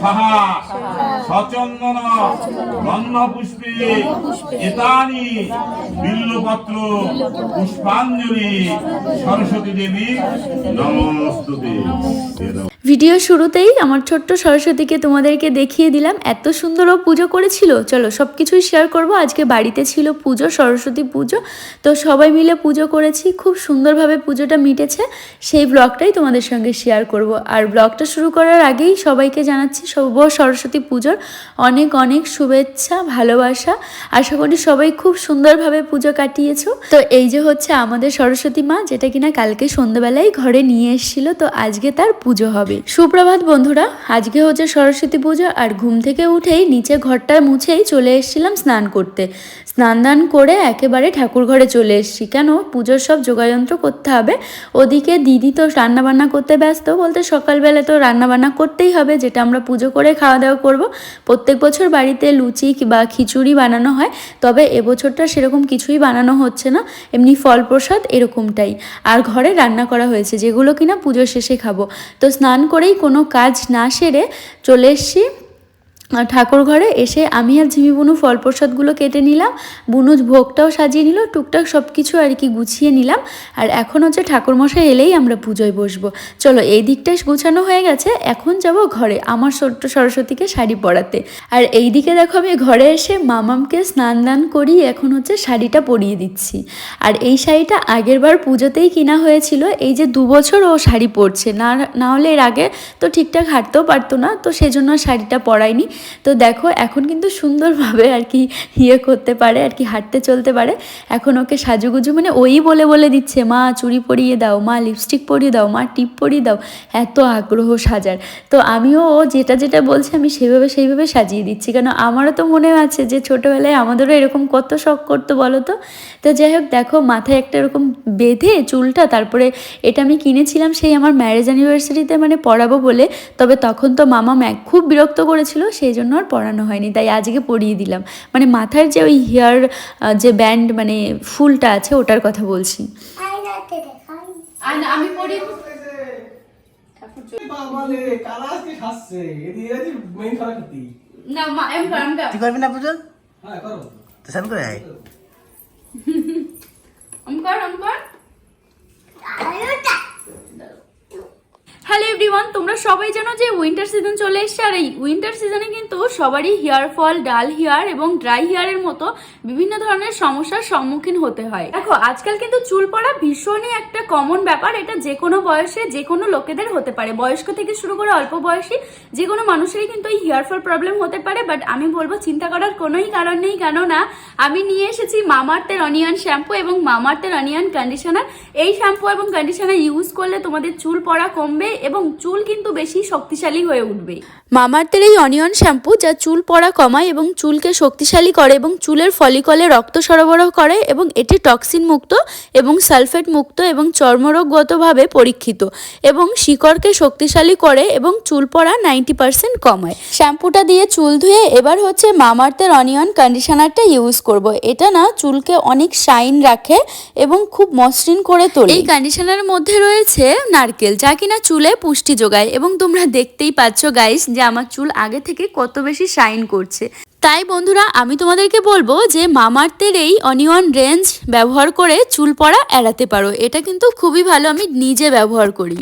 সাহা সচন্দন গন্ধপুষ্পে এতানি বিল্লপত্র পুষ্পাঞ্জলি সরস্বতী দেবী নমস্তুতে। ভিডিও শুরুতেই আমার ছোট্ট সরস্বতীকে তোমাদেরকে দেখিয়ে দিলাম, এত সুন্দর ও পুজো করেছিল। চলো সব কিছুই শেয়ার করব। আজকে বাড়িতে ছিল পুজো, সরস্বতী পুজো। তো সবাই মিলে পুজো করেছি, খুব সুন্দরভাবে পুজোটা মিটেছে। সেই ব্লগটাই তোমাদের সঙ্গে শেয়ার করব। আর ব্লগটা শুরু করার আগেই সবাইকে জানাচ্ছি শুভ সরস্বতী পুজোর অনেক অনেক শুভেচ্ছা, ভালোবাসা। আশা করি সবাই খুব সুন্দরভাবে পুজো কাটিয়েছো। তো এই যে হচ্ছে আমাদের সরস্বতী মা, যেটা কিনা কালকে সন্ধ্যাবেলায় ঘরে নিয়ে এসেছিল, তো আজকে তার পুজো হবে। সুপ্রভাত বন্ধুরা, আজকে হচ্ছে সরস্বতী পুজো আর ঘুম থেকে উঠেই নিচে ঘরটা মুছেই চলে এসেছিলাম স্নান করতে। স্নান দান করে একেবারে ঠাকুর ঘরে চলে এসেছি। কেন? পুজোর সব যোগাযন্ত্র করতে হবে। ওদিকে দিদি তো রান্নাবান্না করতে ব্যস্ত, বলতে সকালবেলা তো রান্নাবান্না করতেই হবে, যেটা আমরা পুজো করে খাওয়া দাওয়া করব। প্রত্যেক বছর বাড়িতে লুচি বা খিচুড়ি বানানো হয়, তবে এবছরটা সেরকম কিছুই বানানো হচ্ছে না। এমনি ফল প্রসাদ এরকমটাই। আর ঘরে রান্না করা হয়েছে, যেগুলো কিনা পুজোর শেষে খাব। তো স্নান করেই কোনো কাজ না সেরে চলে এসছি। ঠাকুর ঘরে এসে আমি আর ঝিমি বুনু ফল প্রসাদগুলো কেটে নিলাম বুনু ভোগটাও সাজিয়ে নিল, টুকটাক সব কিছু আর কি গুছিয়ে নিলাম, আর এখন হচ্ছে ঠাকুরমশাই এলেই আমরা পুজোয় বসবো। চলো, এই দিকটাই গুছানো হয়ে গেছে, এখন যাব ঘরে, আমার ছোট্ট সরস্বতীকে শাড়ি পরাতে। আর এই দিকে দেখো, আমি ঘরে এসে মামামকে স্নান দান করি এখন হচ্ছে শাড়িটা পরিয়ে দিচ্ছি। আর এই শাড়িটা আগের বার পুজোতেই কিনা হয়েছিল, এই যে দু বছর ও শাড়ি পরছে, না না হলে এর আগে তো ঠিকঠাক হাঁটতেও পারতো না, তো সেজন্য শাড়িটা পরায়নি তো দেখো, এখন কিন্তু সুন্দরভাবে আর কি ইয়ে করতে পারে, আর কি হাঁটতে চলতে পারে। এখন ওকে সাজুগুজু মানে ওই বলে বলে দিচ্ছে, মা, চুড়ি পরিয়ে দাও, মা লিপস্টিক পরিয়ে দাও, মা, টিপ পরিয়ে দাও। এত আগ্রহ সাজার। তো আমিও ও যেটা যেটা বলছে আমি সেভাবে সেইভাবে সাজিয়ে দিচ্ছি। কেন আমারও তো মনে আছে যে ছোটোবেলায় আমাদেরও এরকম কত শখ করতো বলো তো? তো যাই হোক, দেখো, মাথায় একটা এরকম বেঁধে চুলটা, তারপরে এটা আমি কিনেছিলাম সেই আমার ম্যারেজ অ্যানিভার্সারিতে মানে পড়াবো বলে। তবে তখন তো মামা ম্যাক খুব বিরক্ত করেছিল সেই জন্য আর পরানো হয়নি তাই আজকে পরিয়ে দিলাম। মানে মাথার যে ওই হেয়ার যে ব্যান্ড মানে ফুলটা আছে ওটার কথা বলছি। আমি পরি। না মা এম কাম তুই করবি না পুজো? হ্যাঁ করো তো করে আয়। অমকার অমকার হ্যালো এভরিওয়ান তোমরা সবাই জানো যে উইন্টার সিজন চলে এসছে আর এই উইন্টার সিজনে কিন্তু সবারই হেয়ার ফল ডাল হেয়ার এবং ড্রাই হেয়ারের মতো বিভিন্ন ধরনের সমস্যার সম্মুখীন হতে হয়। দেখো, আজকাল কিন্তু চুল পড়া ভীষণই একটা কমন ব্যাপার। এটা যে কোনো বয়সে যে কোনো লোকেদের হতে পারে। বয়স্ক থেকে শুরু করে অল্প বয়সী যে কোনো মানুষেরই কিন্তু এই হেয়ার ফল প্রবলেম হতে পারে বাট আমি বলব চিন্তা করার কোনোই কারণ নেই। কেননা, আমি নিয়ে এসেছি মামার্থের অনিয়ন শ্যাম্পু এবং মামার্থের অনিয়ন কন্ডিশনার এই শ্যাম্পু এবং কন্ডিশনার ইউজ করলে তোমাদের চুল পড়া কমবে এবং চুল কিন্তু বেশি শক্তিশালী হয়ে উঠবে। মামার্থের এই অনিয়ন শ্যাম্পু যা চুল পড়া কমায় এবং চুলকে শক্তিশালী করে এবং চুলের ফলিকলে রক্ত সরবরাহ করে এবং এটি টক্সিন মুক্ত এবং সালফেট মুক্ত এবং চর্মরোগগতভাবে পরীক্ষিত এবং শিকড়কে শক্তিশালী করে এবং চুল পড়া নাইনটি পার্সেন্ট কমায়। শ্যাম্পুটা দিয়ে চুল ধুয়ে এবার হচ্ছে মামার্থের অনিয়ন কন্ডিশনারটা ইউজ করব। এটা না চুলকে অনেক শাইন রাখে এবং খুব মসৃণ করে তোলে। এই কন্ডিশনারের মধ্যে রয়েছে নারকেল যা কিনা চুলে পুষ্টি যোগায় এবং তোমরা দেখতেই পাচ্ছ গাইস যে আমার চুল আগে থেকে কত বেশি শাইন করছে। তাই বন্ধুরা, আমি তোমাদেরকে বলব যে মামার্থের এই অনিয়ন রেঞ্জ ব্যবহার করে চুল পড়া এড়াতে পারো। এটা কিন্তু খুবই ভালো, আমি নিজে ব্যবহার করি।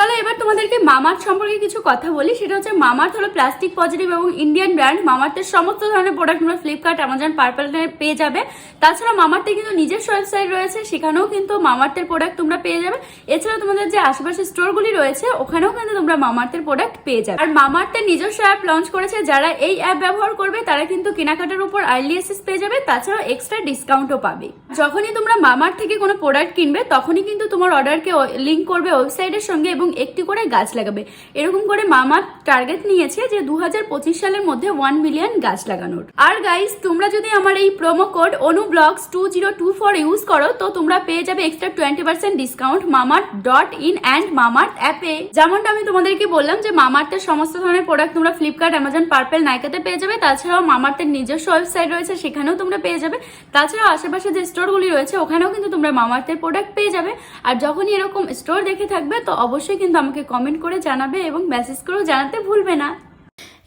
তাহলে এবার তোমাদেরকে মামার্থ সম্পর্কে কিছু কথা বলি। সেটা হচ্ছে মামার্থ হলো প্লাস্টিক পজিটিভ এবং ইন্ডিয়ান ব্র্যান্ড মামার্থের সমস্ত ধরনের প্রোডাক্ট তোমরা ফ্লিপকার্ট অ্যামাজন পার্পেলে পেয়ে যাবে। তাছাড়া মামার্থের কিন্তু নিজস্ব ওয়েবসাইট রয়েছে, সেখানেও কিন্তু মামার্থের প্রোডাক্ট তোমরা পেয়ে যাবে। এছাড়া তোমাদের যে আশেপাশে স্টোরগুলি রয়েছে, ওখানেও কিন্তু তোমরা মামার্থের প্রোডাক্ট পেয়ে যাবে। আর মামার্থের নিজস্ব অ্যাপ লঞ্চ করেছে, যারা এই অ্যাপ ব্যবহার করবে, তারা কিন্তু কেনাকাটার উপর আর্লি অ্যাসেস পেয়ে যাবে, তাছাড়াও এক্সট্রা ডিসকাউন্টও পাবে। যখনই তোমরা মামার থেকে কোনো প্রোডাক্ট কিনবে, তখনই কিন্তু তোমার অর্ডারকে লিঙ্ক করবে ওয়েবসাইটের সঙ্গে এবং একটি করে গাছ লাগাবে। এরকম করে মামার টার্গেট নিয়েছে যে দু হাজার পঁচিশ সালের মধ্যে ওয়ান মিলিয়ন গাছ লাগানোর। আর গাইস তোমরা যদি আমার এই promo code Anu blogs two zero two four use করো, তো তোমরা পেয়ে যাবে extra twenty percent discount Mamaearth dot in and Mamaearth অ্যাপে যেমনটা আমি তোমাদেরকে বললাম যে মামার্টের সমস্ত ধরনের প্রোডাক্ট তোমরা ফ্লিপকার্ট অ্যামাজন পার্পেল নাইকাতে পেয়ে যাবে। তাছাড়াও মামার্টের নিজস্ব ওয়েবসাইট রয়েছে, সেখানেও তোমরা পেয়ে যাবে। তাছাড়াও আশেপাশে যে স্টোরগুলি রয়েছে, ওখানেও কিন্তু তোমরা মামার্টের প্রোডাক্ট পেয়ে যাবে। আর যখনই এরকম স্টোর দেখে থাকবে, তো অবশ্যই কিন্তু আমাকে কমেন্ট করে জানাবে এবং মেসেজ করেও জানাতে ভুলবে না।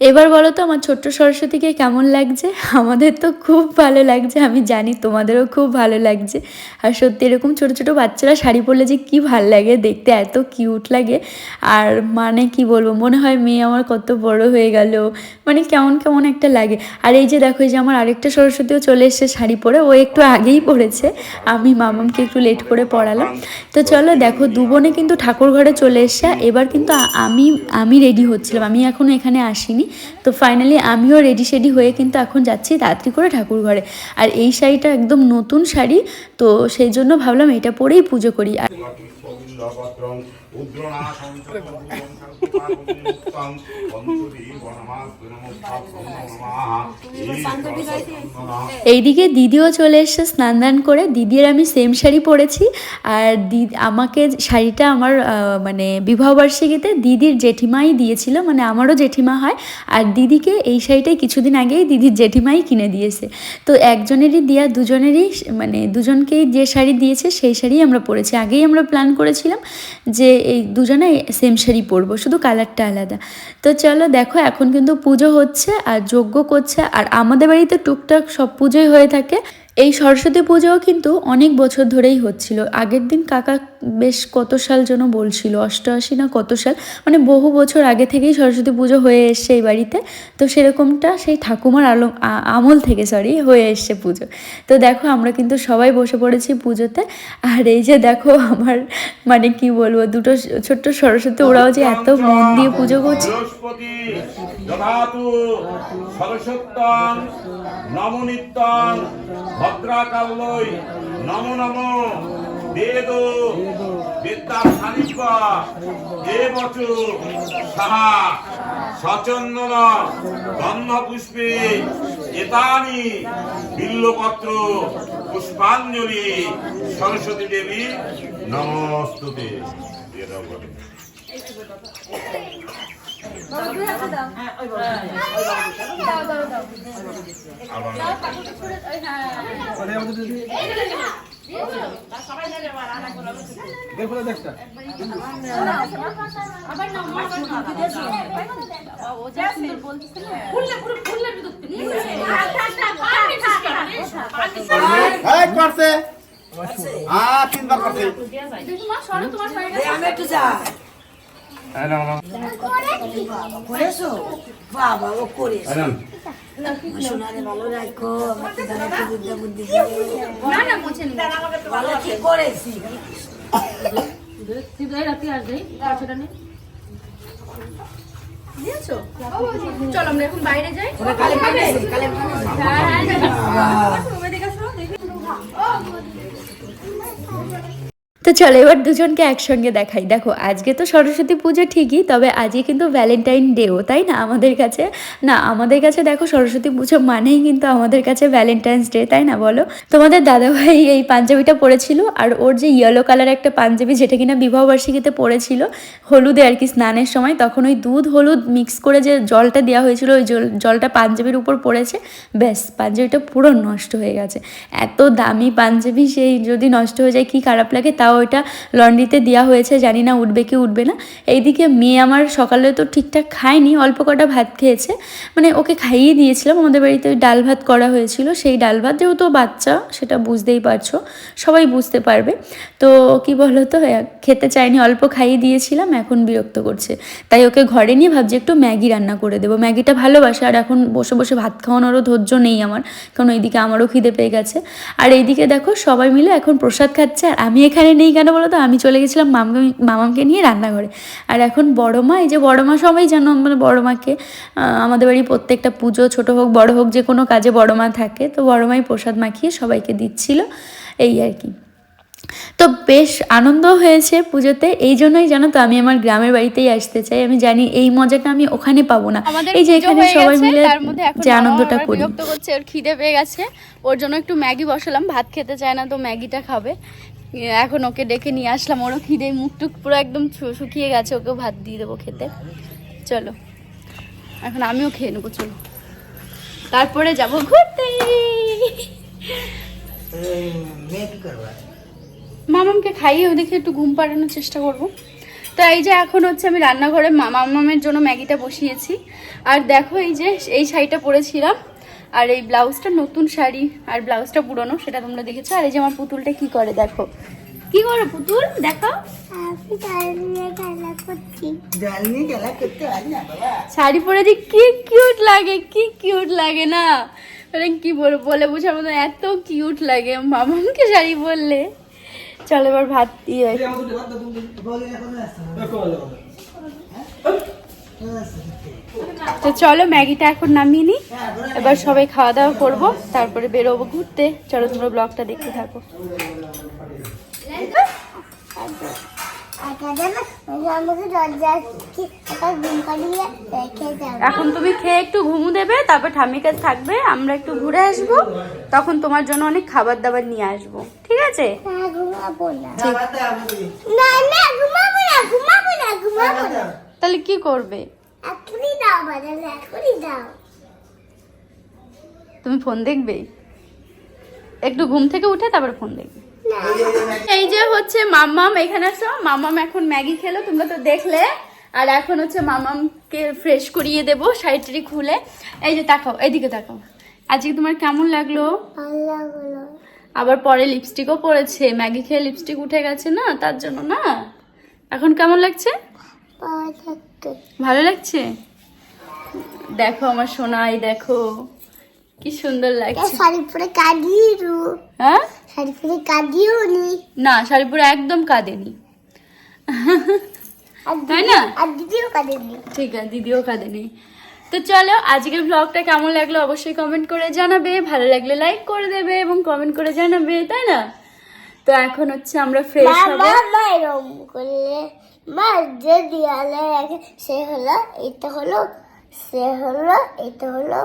এবার বলো তো, আমার ছোট্ট সরস্বতীকে কেমন লাগছে? আমাদের তো খুব ভালো লাগছে, আমি জানি তোমাদেরও খুব ভালো লাগছে। আর সত্যি এরকম ছোট ছোট বাচ্চারা শাড়ি পরলে যে কি ভালো লাগে, দেখতে এত কিউট লাগে। আর মানে কি বলব, মনে হয় মেয়ে আমার কত বড় হয়ে গেল। মানে কেমন কেমন একটা লাগে। আর এই যে দেখো, এই যে আমার আরেকটা সরস্বতীও চলে এসছে শাড়ি পরে, ও একটু আগেই পড়েছে আমি মামামকে একটু লেট করে পড়ালাম। তো চলো, দেখো, দু বোনে কিন্তু ঠাকুর ঘরে চলে এসছে। এবার কিন্তু আমি আমি রেডি হচ্ছিলাম। আমি এখনও এখানে আসিনি। তো ফাইনালি আমিও রেডি শেডি হয়ে কিন্তু এখন যাচ্ছি তাড়াতাড়ি করে ঠাকুর ঘরে। আর এই শাড়িটা একদম নতুন শাড়ি, তো সেই জন্য ভাবলাম এটা পরেই পুজো করি। আর এইদিকে দিদিও চলে এসছে স্নান দান করে। দিদির আমি সেম শাড়ি পরেছি। আর দিদি আমাকে শাড়িটা আমার মানে বিবাহবার্ষিকীতে দিদির জেঠিমাই দিয়েছিল মানে আমারও জেঠিমা হয়। আর দিদিকে এই শাড়িটাই কিছুদিন আগেই দিদির জেঠিমাই কিনে দিয়েছে। তো একজনেরই দেওয়া দুজনেরই মানে দুজনকেই যে শাড়ি দিয়েছে সেই শাড়ি আমরা পরেছি। আগেই আমরা প্ল্যান করেছিলাম যে এই দুজনে সেম শাড়ি পরবো, শুধু কালারটা আলাদা। তো চলো দেখো, এখন কিন্তু পুজো হচ্ছে আর যজ্ঞ করছে। আর আমাদের বাড়িতে টুকটাক সব পুজোই হয়ে থাকে। এই সরস্বতী পুজোও কিন্তু অনেক বছর ধরেই হচ্ছিল। আগের দিন কাকা বেশ কত সাল যেন বলছিল, অষ্টআশি না কত সাল মানে বহু বছর আগে থেকেই সরস্বতী পুজো হয়ে এসছে এই বাড়িতে। তো সেরকমটা সেই ঠাকুমার আলো আমল থেকে সরি হয়ে এসছে পুজো। তো দেখো আমরা কিন্তু সবাই বসে পড়েছি পুজোতে। আর এই যে দেখো আমার মানে কি বলব, দুটো ছোট্ট সরস্বতী, ওরাও যে এত মন দিয়ে পুজো করছে। দধাতু সরস্বত্যং নম নম। বেদ বিদ্যা সানিধ্য এ বচু সাহা সচন্দন গন্ধ পুষ্পে এতানি বিল্লপত্র পুষ্পাঞ্জলি সরস্বতী দেবী নমস্তুতে। এই করছে। তিনবার করছে। আমি একটু যা করেছ? বাবা ও করেছ। সোনারে ভালো রাখো আমার তো জানা একটু বুদ্ধি বুদ্ধি দিয়ে ভালো ঠিক করেছি? চলো আমরা এখন বাইরে যাই। কালে কালে কালে তো চলো, এবার দুজনকে একসঙ্গে দেখাই। দেখো, আজকে তো সরস্বতী পুজো ঠিকই, তবে আজকে কিন্তু ভ্যালেন্টাইন ডেও তাই না? আমাদের কাছে, না, আমাদের কাছে দেখো, সরস্বতী পুজো মানেই কিন্তু আমাদের কাছে ভ্যালেন্টাইন্স ডে তাই না বলো? তোমাদের দাদাভাই এই পাঞ্জাবিটা পরেছিল, আর ওর যে ইয়েলো কালার একটা পাঞ্জাবি, যেটা কিনা বিবাহবার্ষিকীতে পরেছিল, হলুদে আর কি স্নানের সময়, তখন ওই দুধ হলুদ মিক্স করে যে জলটা দেওয়া হয়েছিল, ওই জল, জলটা পাঞ্জাবির উপর পড়েছে, ব্যাস, পাঞ্জাবিটা পুরো নষ্ট হয়ে গেছে। এত দামি পাঞ্জাবি, সেই যদি নষ্ট হয়ে যায়, কি খারাপ লাগে, তাও ওইটা লন্ড্রিতে দেওয়া হয়েছে, জানি না উঠবে কি উঠবে না। এইদিকে মেয়ে আমার সকালে তো ঠিকঠাক খায়নি, অল্প কটা ভাত খেয়েছে। মানে ওকে খাইয়ে দিয়েছিলাম, আমাদের বাড়িতে ডাল ভাত করা হয়েছিল, সেই ডাল ভাত যেহেতু বাচ্চা, সেটা বুঝতেই পারছ, সবাই বুঝতে পারবে। তো কি বলো তো খেতে চায়নি, অল্প খাইয়ে দিয়েছিলাম, এখন বিরক্ত করছে। তাই ওকে ঘরে নিয়ে ভাবছি একটু ম্যাগি রান্না করে দেবো। ম্যাগিটা ভালোবাসে, আর এখন বসে বসে ভাত খাওয়ানোরও ধৈর্য নেই আমার, কারণ এইদিকে আমারও খিদে পেয়ে গেছে। আর এইদিকে দেখো সবাই মিলে এখন প্রসাদ খাচ্ছে, আর আমি এখানে নেই কেন বলো তো? আমি চলে গেছিলাম মামকে মামামকে নিয়ে রান্নাঘরে। আর এখন বড় মা এই যে বড় মা সবাই জানো মানে বড় মাকে আমাদের বাড়ি প্রত্যেকটা পুজো ছোট হোক বড় হোক যে কোনো কাজে বড় মা থাকে। তো বড় মাই প্রসাদ মাখিয়ে সবাইকে দিচ্ছিল এই আর কি। তো বেশ আনন্দ হয়েছে পুজোতে। এই জন্যই জানো তো আমি আমার গ্রামের বাড়িতেই আসতে চাই। আমি জানি এই মজাটা আমি ওখানে পাবো না। এই যে এখানে সবাই মিলে যে আনন্দটা করি। বিরক্ত করছে ওর খিদে পেয়ে গেছে। ওর জন্য একটু ম্যাগি বসালাম ভাত খেতে চায় না তো ম্যাগিটা খাবে। এখন ওকে ডেকে নিয়ে আসলাম। ওরও খিদে মুখ টুক পুরো একদম শুকিয়ে গেছে ওকেও ভাত দিয়ে দেবো খেতে। চলো, এখন আমিও খেয়ে নেব, চলো। তারপরে যাব ঘুরতে। মামামকে খাইয়ে ওদিকে একটু ঘুম পাড়ানোর চেষ্টা করব। তো এই যে এখন হচ্ছে আমি রান্নাঘরে মামামের জন্য ম্যাগিটা বসিয়েছি। আর দেখো এই যে, এই শাড়িটা পরেছিলাম। আর এই ব্লাউজটা নতুন শাড়ি আর ব্লাউজটা পুরনো সেটা তোমরা দেখেছ। আর এই যে আমার পুতুলটা কি করে দেখো। কি করো পুতুল? দেখো। শাড়ি পরে যে কি কিউট লাগে কি কিউট লাগে না? মানে কি বলব বলে বোঝার মতো এত কিউট লাগে। মামাকে শাড়ি পরলে চলো এবার ভাত দিয়ে। তো চলো ম্যাগিটা এখন নামিয়ে নিই। এবার সবাই খাওয়া দাওয়া করব, তারপরে বেরোবো ঘুরতে। চলো তোমরা ব্লগটা দেখতে থাকো। এখন তুমি খেয়ে একটু ঘুমু দেবে, তারপর ঠাম্মির কাছে থাকবে, আমরা একটু ঘুরে আসব। তখন তোমার জন্য অনেক খাবার দাবার নিয়ে আসব, ঠিক আছে? না না না না, ঘুমাবো না ঘুমাবো না ঘুমাবো না। তাহলে কি করবে? এখনই দাও বাজারে এখনই দাও। তুমি ফোন দেখবে? একটু ঘুম থেকে উঠে তারপর ফোন দেখবে। না। এই যে হচ্ছে মাম্মাম এখানে আসো। মাম্মাম এখন ম্যাগি খেলো তোমরা তো দেখলে। আর এখন হচ্ছে মামামকে ফ্রেশ করিয়ে দেবো শাড়িটারি খুলে। এই যে তাকাও এইদিকে তাকাও। আজকে তোমার কেমন লাগল? আবার পরে লিপস্টিকও পরেছে। ম্যাগি খেয়ে লিপস্টিক উঠে গেছে না তার জন্য না? এখন কেমন লাগছে? ভালো লাগছে? দেখো আমার সোনাই দেখো। কি সুন্দর লাগছে। শাড়ি পরে হ্যাঁ? শাড়ি পরে কাঁদিয়েও নি। না শাড়ি পরে একদম কাঁদেনি। আর তাই দিদি- না? আর দিদিও কাঁদেনি। ঠিক আছে দিদিও কাঁদেনি। তো চলো আজকের ব্লগটা কেমন লাগল অবশ্যই কমেন্ট করে জানাবে। ভালো লাগলে লাইক করে দেবে এবং কমেন্ট করে জানাবে তাই না? তো এখন হচ্ছে আমরা ফ্রেশ হব। মা যে দেয়ালে রাখে সে হলো এটা হলো সে হলো এটা হলো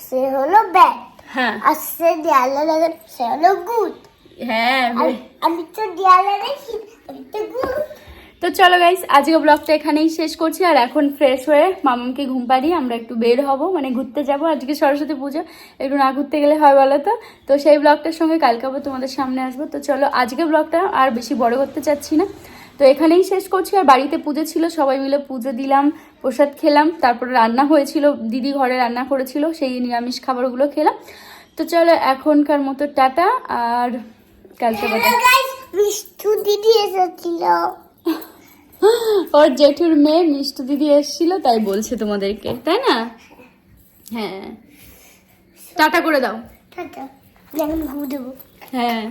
সে হলো ব্যাগ হ্যাঁ। আর সে দেয়ালে রাখে সে হলো গুড হ্যাঁ আমি তো দেয়ালে রাখি আমি তো গুড তো চলো গাইস আজকে ব্লগটা এখানেই শেষ করছি আর এখন ফ্রেশ হয়ে মামামকে ঘুম পাড়িয়ে আমরা একটু বের হব মানে ঘুরতে যাব আজকে সরস্বতী পুজো একটু না ঘুরতে গেলে হয় বলো তো? তো সেই ব্লগটার সঙ্গে কালকে আবার তোমাদের সামনে আসব তো চলো আজকে ব্লগটা আর বেশি বড় করতে চাচ্ছি না। তো এখানেই শেষ করছি। আর বাড়িতে পুজো ছিল সবাই মিলে পুজো দিলাম প্রসাদ খেলাম তারপরে রান্না হয়েছিল দিদি ঘরে রান্না করেছিল সেই নিরামিষ খাবারগুলো খেলাম। তো চলো এখনকার মতো টাটা আর কালকে মিষ্টু দিদি এসেছিল। ওর জেঠুর মেয়ে মিষ্টি দিদি এসেছিল তাই বলছে তোমাদেরকে তাই না? হ্যাঁ। টাটা করে দাও। টাটা। হ্যাঁ।